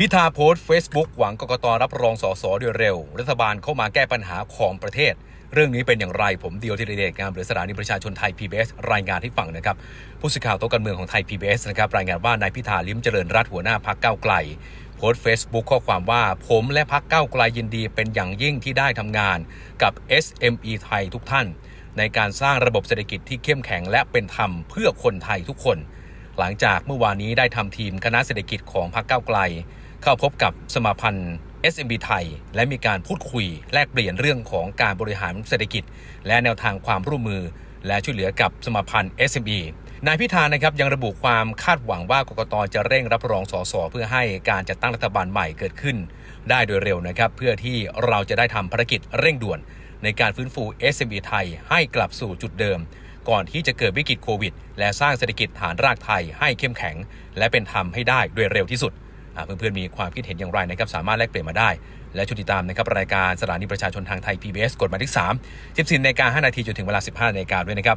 พิธาโพสต์ Facebook หวังกกตรับรองสสโดยเร็ว รัฐบาลเข้ามาแก้ปัญหาของประเทศ เรื่องนี้เป็นอย่างไรผมเดียวธีรเดชงามหรือสถานีประชาชนไทย PBS รายงานให้ฟังนะครับผู้สื่อข่าวโต๊ะการเมืองของไทย PBS นะครับรายงานว่านายพิธาลิ้มเจริญรัตหัวหน้าพักเก้าไกล โพสต์ Facebook ข้อความว่า ผมและพักเก้าไกลยินดีเป็นอย่างยิ่งที่ได้ทำงานกับ SME ไทยทุกท่าน ในการสร้างระบบเศรษฐกิจที่เข้มแข็งและเป็นธรรมเพื่อคนไทยทุกคน หลังจากเมื่อวานนี้ได้ทำทีมคณะเศรษฐกิจของพรรคก้าไกล เข้าพบกับสมาพันธ์ SMB ไทย และมีการพูดคุยแลกเปลี่ยนเรื่องของการบริหารเศรษฐกิจ และแนวทางความร่วมมือ และช่วยเหลือกับสมาพันธ์ SME นายพิธานะครับยังระบุความคาดหวังว่ากกตจะเร่งรับรองสสเพื่อให้การจัดตั้งรัฐบาลใหม่เกิดขึ้น ได้โดยเร็วนะครับ เพื่อที่เราจะได้ทำภารกิจเร่งด่วน ในการฟื้นฟู SME ไทยให้กลับสู่จุดเดิม ก่อนที่จะเกิดวิกฤตโควิด และสร้างเศรษฐกิจฐานรากไทยให้เข้มแข็ง และเป็นธรรมให้ได้โดยเร็วที่สุด เพื่อนๆมีความคิดเห็นอย่างไรนะครับสามารถแลกเปลี่ยนมาได้ และชุดติดตามนะครับรายการสถานีประชาชนทางไทย PBS กฎหมายที่3 14นาฬิกา5นาทีจนถึงเวลา 15นาฬิกาด้วยนะครับ